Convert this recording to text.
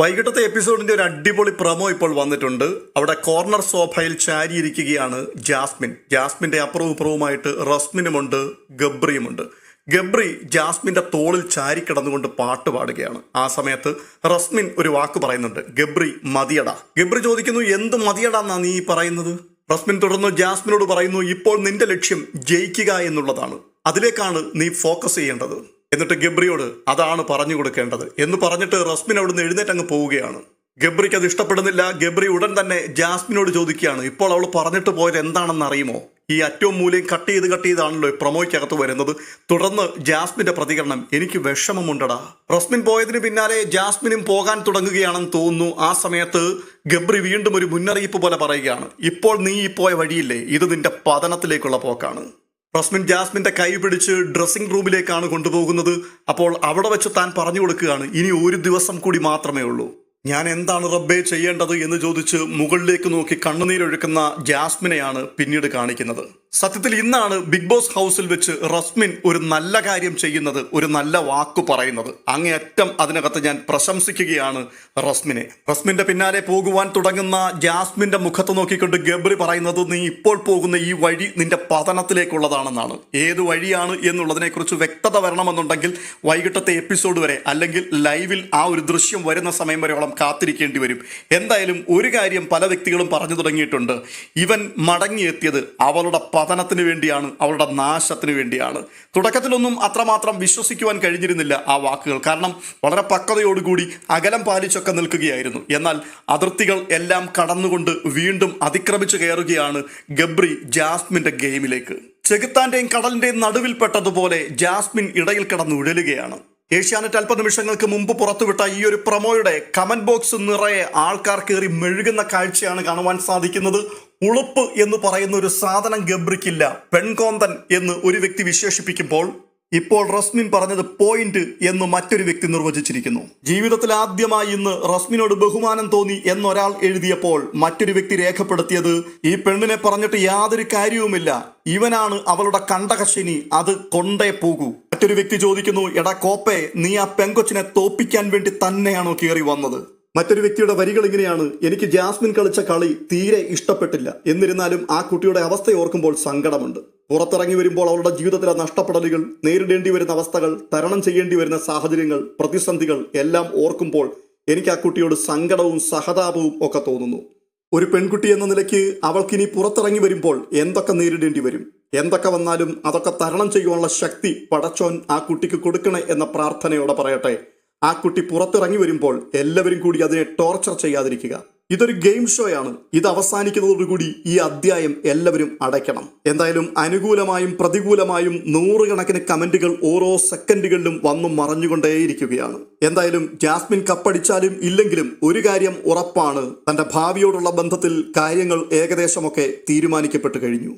വൈകിട്ടത്തെ എപ്പിസോഡിന്റെ ഒരു അടിപൊളി പ്രമോ ഇപ്പോൾ വന്നിട്ടുണ്ട്. അവിടെ കോർണർ സോഫയിൽ ചാരിയിരിക്കുകയാണ് ജാസ്മിൻ. ജാസ്മിന്റെ അപ്പുറവും ഇപ്പുറവുമായിട്ട് റസ്മിനുമുണ്ട് ഗബ്രിയുമുണ്ട്. ഗബ്രി ജാസ്മിന്റെ തോളിൽ ചാരി കിടന്നുകൊണ്ട് പാട്ട് പാടുകയാണ്. ആ സമയത്ത് റസ്മിൻ ഒരു വാക്ക് പറയുന്നുണ്ട്. ഗബ്രി മതിയടാ. ഗബ്രി ചോദിക്കുന്നു എന്ത് മതിയടാന്നാ നീ പറയുന്നത്? റസ്മിൻ തുടർന്ന് ജാസ്മിനോട് പറയുന്നു ഇപ്പോൾ നിന്റെ ലക്ഷ്യം ജയിക്കുക എന്നുള്ളതാണ്. അതിലേക്കാണ് നീ ഫോക്കസ് ചെയ്യേണ്ടത്. എന്നിട്ട് ഗബ്രിയോട് അതാണ് പറഞ്ഞു കൊടുക്കേണ്ടത് എന്ന് പറഞ്ഞിട്ട് റസ്മിൻ അവിടുന്ന് എഴുന്നേറ്റ് അങ്ങ് പോവുകയാണ്. ഗബ്രിക്ക് അത് ഇഷ്ടപ്പെടുന്നില്ല. ഗബ്രി ഉടൻ തന്നെ ജാസ്മിനോട് ചോദിക്കുകയാണ്. ഇപ്പോൾ അവൾ പറഞ്ഞിട്ട് പോയത് എന്താണെന്ന് അറിയുമോ? ഈ അറ്റവും മൂലയും കട്ട് ചെയ്ത് കട്ട് ചെയ്താണല്ലോ പ്രൊമോയ്ക്കകത്ത് വരുന്നത്. തുടർന്ന് ജാസ്മിന്റെ പ്രതികരണം എനിക്ക് വിഷമമുണ്ടടാ. റസ്മിൻ പോയതിന് പിന്നാലെ ജാസ്മിനും പോകാൻ തുടങ്ങുകയാണെന്ന് തോന്നുന്നു. ആ സമയത്ത് ഗബ്രി വീണ്ടും ഒരു മുന്നറിയിപ്പ് പോലെ പറയുകയാണ്. ഇപ്പോൾ നീ ഈ പോയ വഴിയില്ലേ? ഇത് നിന്റെ പതനത്തിലേക്കുള്ള പോക്കാണ്. റസ്മിൻ ജാസ്മിന്റെ കൈ പിടിച്ച് ഡ്രസ്സിംഗ് റൂമിലേക്കാണ് കൊണ്ടുപോകുന്നത്. അപ്പോൾ അവിടെ വെച്ച് താൻ പറഞ്ഞു കൊടുക്കുകയാണ് ഇനി ഒരു ദിവസം കൂടി മാത്രമേ ഉള്ളൂ. ഞാൻ എന്താണ് റബ്ബെ ചെയ്യേണ്ടത് എന്ന് ചോദിച്ച് മുകളിലേക്ക് നോക്കി കണ്ണുനീരൊഴുക്കുന്ന ജാസ്മിനെയാണ് പിന്നീട് കാണിക്കുന്നത്. സത്യത്തിൽ ഇന്നാണ് ബിഗ് ബോസ് ഹൗസിൽ വെച്ച് റസ്മിൻ ഒരു നല്ല കാര്യം ചെയ്യുന്നത് ഒരു നല്ല വാക്കു പറയുന്നത്. അങ്ങേയറ്റം അതിനകത്ത് ഞാൻ പ്രശംസിക്കുകയാണ് റസ്മിനെ. റസ്മിന്റെ പിന്നാലെ പോകുവാൻ തുടങ്ങുന്ന ജാസ്മിന്റെ മുഖത്ത് നോക്കിക്കൊണ്ട് ഗബ്രി പറയുന്നത് നീ ഇപ്പോൾ പോകുന്ന ഈ വഴി നിന്റെ പതനത്തിലേക്കുള്ളതാണെന്നാണ്. ഏത് വഴിയാണ് എന്നുള്ളതിനെക്കുറിച്ച് വ്യക്തത വരണമെന്നുണ്ടെങ്കിൽ വൈകിട്ടത്തെ എപ്പിസോഡ് വരെ അല്ലെങ്കിൽ ലൈവിൽ ആ ഒരു ദൃശ്യം വരുന്ന സമയം വരെയോളം കാത്തിരിക്കേണ്ടി വരും. എന്തായാലും ഒരു കാര്യം പല വ്യക്തികളും പറഞ്ഞു തുടങ്ങിയിട്ടുണ്ട്. ഇവൻ മടങ്ങിയെത്തിയത് അവളുടെ പതനത്തിന് വേണ്ടിയാണ് അവളുടെ നാശത്തിന് വേണ്ടിയാണ്. തുടക്കത്തിലൊന്നും അത്രമാത്രം വിശ്വസിക്കുവാൻ കഴിഞ്ഞിരുന്നില്ല ആ വാക്കുകൾ. കാരണം വളരെ പക്വതയോടുകൂടി അകലം പാലിച്ചൊക്കെ നിൽക്കുകയായിരുന്നു. എന്നാൽ അതിർത്തികൾ എല്ലാം കടന്നുകൊണ്ട് വീണ്ടും അതിക്രമിച്ചു കയറുകയാണ് ഗബ്രി ജാസ്മിന്റെ ഗെയിമിലേക്ക്. ചെകുത്താന്റെയും കടലിന്റെയും നടുവിൽപ്പെട്ടതുപോലെ ജാസ്മിൻ ഇടയിൽ കിടന്ന് ഉഴലുകയാണ്. ഏഷ്യാനെറ്റ് അല്പനിമിഷങ്ങൾക്ക് മുമ്പ് പുറത്തുവിട്ട ഈ ഒരു പ്രൊമോയുടെ കമന്റ് ബോക്സ് നിറയെ ആൾക്കാർ കയറി മെഴുകുന്ന കാഴ്ചയാണ് കാണുവാൻ സാധിക്കുന്നത്. ഉളുപ്പ് എന്ന് പറയുന്ന ഒരു സാധനം ഗബ്രിക്കില്ല പെൺകോന്തൻ എന്ന് ഒരു വ്യക്തി വിശേഷിപ്പിക്കുമ്പോൾ ഇപ്പോൾ റസ്മിൻ പറഞ്ഞത് പോയിന്റ് എന്ന് മറ്റൊരു വ്യക്തി നിർവചിച്ചിരിക്കുന്നു. ജീവിതത്തിൽ ആദ്യമായി ഇന്ന് റസ്മിനോട് ബഹുമാനം തോന്നി എന്നൊരാൾ എഴുതിയപ്പോൾ മറ്റൊരു വ്യക്തി രേഖപ്പെടുത്തിയത് ഈ പെണ്ണിനെ പറഞ്ഞിട്ട് യാതൊരു കാര്യവുമില്ല ഇവനാണ് അവളുടെ കണ്ടകശിനി അത് കൊണ്ടേ പോകൂ. മറ്റൊരു വ്യക്തി ചോദിക്കുന്നു എടാ കോപ്പെ നീ ആ പെങ്കൊച്ചിനെ തോപ്പിക്കാൻ വേണ്ടി തന്നെയാണോ കയറി വന്നത്? മറ്റൊരു വ്യക്തിയുടെ വരികൾ ഇങ്ങനെയാണ്. എനിക്ക് ജാസ്മിൻ കളിച്ച കളി തീരെ ഇഷ്ടപ്പെട്ടില്ല. എന്നിരുന്നാലും ആ കുട്ടിയുടെ അവസ്ഥ ഓർക്കുമ്പോൾ സങ്കടമുണ്ട്. പുറത്തിറങ്ങി വരുമ്പോൾ അവളുടെ ജീവിതത്തിലെ നഷ്ടപ്പെടലുകൾ നേരിടേണ്ടി വരുന്ന അവസ്ഥകൾ തരണം ചെയ്യേണ്ടി വരുന്ന സാഹചര്യങ്ങൾ പ്രതിസന്ധികൾ എല്ലാം ഓർക്കുമ്പോൾ എനിക്ക് ആ കുട്ടിയോട് സങ്കടവും സഹതാപവും ഒക്കെ തോന്നുന്നു. ഒരു പെൺകുട്ടി എന്ന നിലയ്ക്ക് അവൾക്കിനി പുറത്തിറങ്ങി വരുമ്പോൾ എന്തൊക്കെ നേരിടേണ്ടി വരും? എന്തൊക്കെ വന്നാലും അതൊക്കെ തരണം ചെയ്യുവാനുള്ള ശക്തി പടച്ചോൻ ആ കുട്ടിക്ക് കൊടുക്കണേ എന്ന പ്രാർത്ഥനയോടെ പറയട്ടെ. ആ കുട്ടി പുറത്തിറങ്ങി വരുമ്പോൾ എല്ലാവരും കൂടി അതിനെ ടോർച്ചർ ചെയ്യാതിരിക്കുക. ഇതൊരു ഗെയിം ഷോയാണ് ഇത് അവസാനിക്കുന്നതോടുകൂടി ഈ അധ്യായം എല്ലാവരും അടയ്ക്കണം. എന്തായാലും അനുകൂലമായും പ്രതികൂലമായും നൂറുകണക്കിന് കമന്റുകൾ ഓരോ സെക്കൻഡുകളിലും വന്നു മറഞ്ഞുകൊണ്ടേയിരിക്കുകയാണ്. എന്തായാലും ജാസ്മിൻ കപ്പടിച്ചാലും ഇല്ലെങ്കിലും ഒരു കാര്യം ഉറപ്പാണ്. തന്റെ ഭാവിയോടുള്ള ബന്ധത്തിൽ കാര്യങ്ങൾ ഏകദേശമൊക്കെ തീരുമാനിക്കപ്പെട്ടു കഴിഞ്ഞു.